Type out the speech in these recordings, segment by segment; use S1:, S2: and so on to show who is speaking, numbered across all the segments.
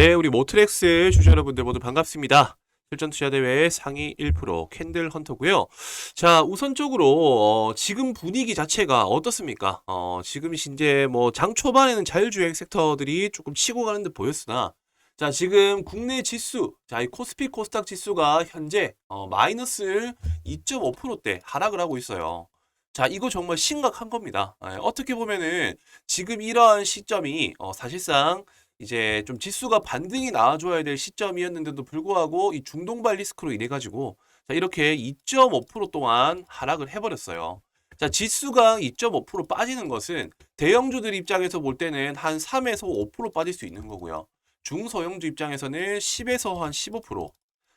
S1: 네, 우리 모트렉스 주주 여러분들 모두 반갑습니다. 실전 투자 대회 상위 1% 캔들 헌터고요. 자, 우선적으로 어, 지금 분위기 자체가 어떻습니까? 어, 지금 이제 뭐 장 초반에는 자율주행 섹터들이 조금 치고 가는 듯 보였으나 자, 지금 국내 지수, 자, 이 코스피 코스닥 지수가 현재 어, 마이너스 2.5%대 하락을 하고 있어요. 자, 이거 정말 심각한 겁니다. 예, 어떻게 보면은 지금 이러한 시점이 어, 사실상 이제 좀 지수가 반등이 나와줘야 될 시점이었는데도 불구하고 이 중동발 리스크로 인해 가지고 자 이렇게 2.5% 동안 하락을 해버렸어요. 자 지수가 2.5% 빠지는 것은 대형주들 입장에서 볼 때는 한 3에서 5% 빠질 수 있는 거고요. 중소형주 입장에서는 10에서 한 15%.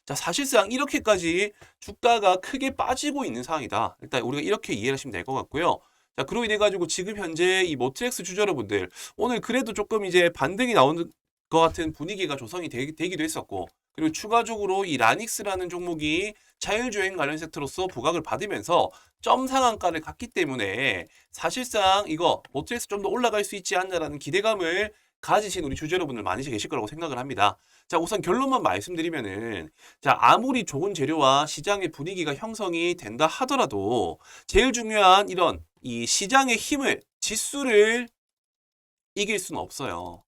S1: 자 사실상 이렇게까지 주가가 크게 빠지고 있는 상황이다. 일단 우리가 이렇게 이해를 하시면 될 것 같고요. 자, 그로 인해 가지고 지금 현재 이 모트렉스 주주 여러분들 오늘 그래도 조금 이제 반등이 나오는 것 같은 분위기가 조성이 되, 기도 했었고 그리고 추가적으로 이 라닉스라는 종목이 자율주행 관련 섹터로서 부각을 받으면서 점 상한가를 갔기 때문에 사실상 이거 모트렉스 좀 더 올라갈 수 있지 않나라는 기대감을 가지신 우리 주주 여러분들 많이 계실 거라고 생각을 합니다. 자, 우선 결론만 말씀드리면은, 자, 아무리 좋은 재료와 시장의 분위기가 형성이 된다 하더라도, 제일 중요한 이런 이 시장의 힘을, 지수를 이길 수는 없어요.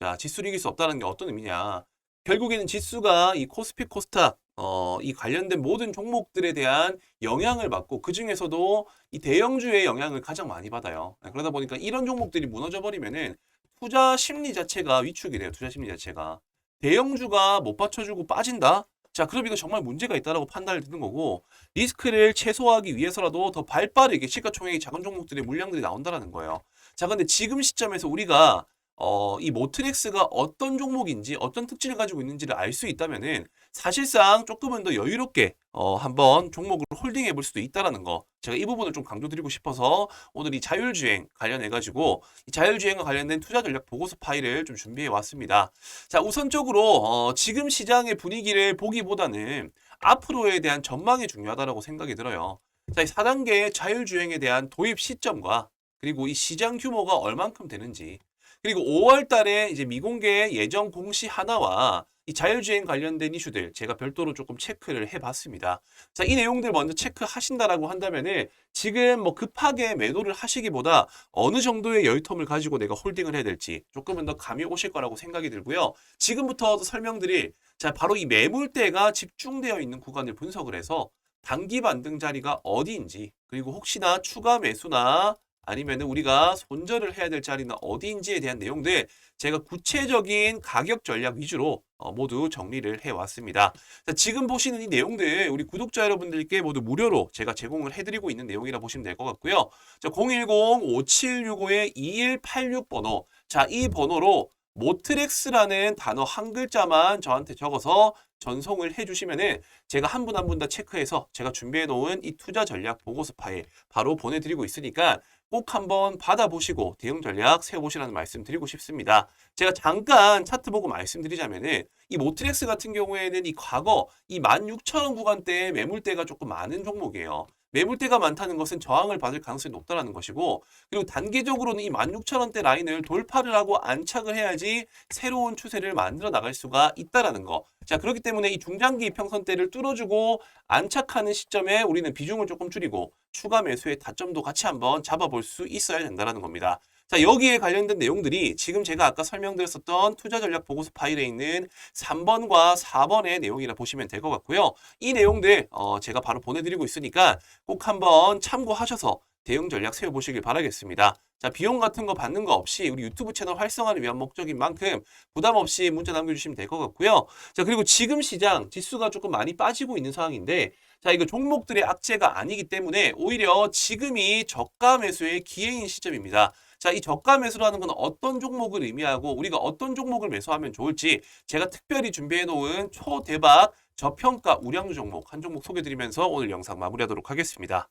S1: 자, 지수를 이길 수 없다는 게 어떤 의미냐. 결국에는 지수가 이 코스피 코스닥, 어, 이 관련된 모든 종목들에 대한 영향을 받고 그 중에서도 이 대형주의 영향을 가장 많이 받아요. 그러다 보니까 이런 종목들이 무너져 버리면은 투자 심리 자체가 위축이 돼요. 투자 심리 자체가. 대형주가 못 받쳐주고 빠진다? 자, 그럼 이거 정말 문제가 있다라고 판단을 드는 거고 리스크를 최소화하기 위해서라도 더 발빠르게 시가총액이 작은 종목들의 물량들이 나온다라는 거예요. 자, 근데 지금 시점에서 우리가 어, 이 모트렉스가 어떤 종목인지 어떤 특징을 가지고 있는지를 알 수 있다면은 사실상 조금은 더 여유롭게 어, 한번 종목을 홀딩해 볼 수도 있다라는 거 제가 이 부분을 좀 강조드리고 싶어서 오늘 이 자율주행 관련해 가지고 이 자율주행과 관련된 투자 전략 보고서 파일을 좀 준비해 왔습니다. 자 우선적으로 어, 지금 시장의 분위기를 보기보다는 앞으로에 대한 전망이 중요하다고 생각이 들어요. 자, 이 4단계 자율주행에 대한 도입 시점과 그리고 이 시장 규모가 얼만큼 되는지 그리고 5월 달에 이제 미공개 예정 공시 하나와 이 자율주행 관련된 이슈들 제가 별도로 조금 체크를 해봤습니다. 자, 이 내용들 먼저 체크하신다라고 한다면은 지금 뭐 급하게 매도를 하시기보다 어느 정도의 여유텀을 가지고 내가 홀딩을 해야 될지 조금은 더 감이 오실 거라고 생각이 들고요. 지금부터 설명드릴 자, 바로 이 매물대가 집중되어 있는 구간을 분석을 해서 단기 반등 자리가 어디인지 그리고 혹시나 추가 매수나 아니면 우리가 손절을 해야 될 자리는 어디인지에 대한 내용들 제가 구체적인 가격 전략 위주로 어, 모두 정리를 해왔습니다. 자, 지금 보시는 이 내용들 우리 구독자 여러분들께 모두 무료로 제가 제공을 해드리고 있는 내용이라 보시면 될 것 같고요. 자, 010-5765-2186번호 자, 이 번호로 모트렉스라는 단어 한 글자만 저한테 적어서 전송을 해주시면은 제가 한 분 한 분 다 체크해서 제가 준비해 놓은 이 투자 전략 보고서 파일 바로 보내드리고 있으니까 꼭 한번 받아보시고 대응 전략 세워보시라는 말씀 드리고 싶습니다. 제가 잠깐 차트 보고 말씀드리자면은 이 모트렉스 같은 경우에는 이 과거 이 16,000원 구간대에 매물대가 조금 많은 종목이에요. 매물대가 많다는 것은 저항을 받을 가능성이 높다는 것이고 그리고 단기적으로는 이 16,000원대 라인을 돌파를 하고 안착을 해야지 새로운 추세를 만들어 나갈 수가 있다라는 거. 자 그렇기 때문에 이 중장기 평선대를 뚫어주고 안착하는 시점에 우리는 비중을 조금 줄이고 추가 매수의 타점도 같이 한번 잡아볼 수 있어야 된다는 겁니다. 자, 여기에 관련된 내용들이 지금 제가 아까 설명드렸었던 투자 전략 보고서 파일에 있는 3번과 4번의 내용이라 보시면 될 것 같고요. 이 내용들 어, 제가 바로 보내드리고 있으니까 꼭 한번 참고하셔서 대응 전략 세워보시길 바라겠습니다. 자, 비용 같은 거 받는 거 없이 우리 유튜브 채널 활성화를 위한 목적인 만큼 부담 없이 문자 남겨주시면 될 것 같고요. 자, 그리고 지금 시장 지수가 조금 많이 빠지고 있는 상황인데 자, 이거 종목들의 악재가 아니기 때문에 오히려 지금이 저가 매수의 기회인 시점입니다. 자, 이 저가 매수라는 건 어떤 종목을 의미하고 우리가 어떤 종목을 매수하면 좋을지 제가 특별히 준비해 놓은 초대박 저평가 우량주 종목 한 종목 소개드리면서 오늘 영상 마무리하도록 하겠습니다.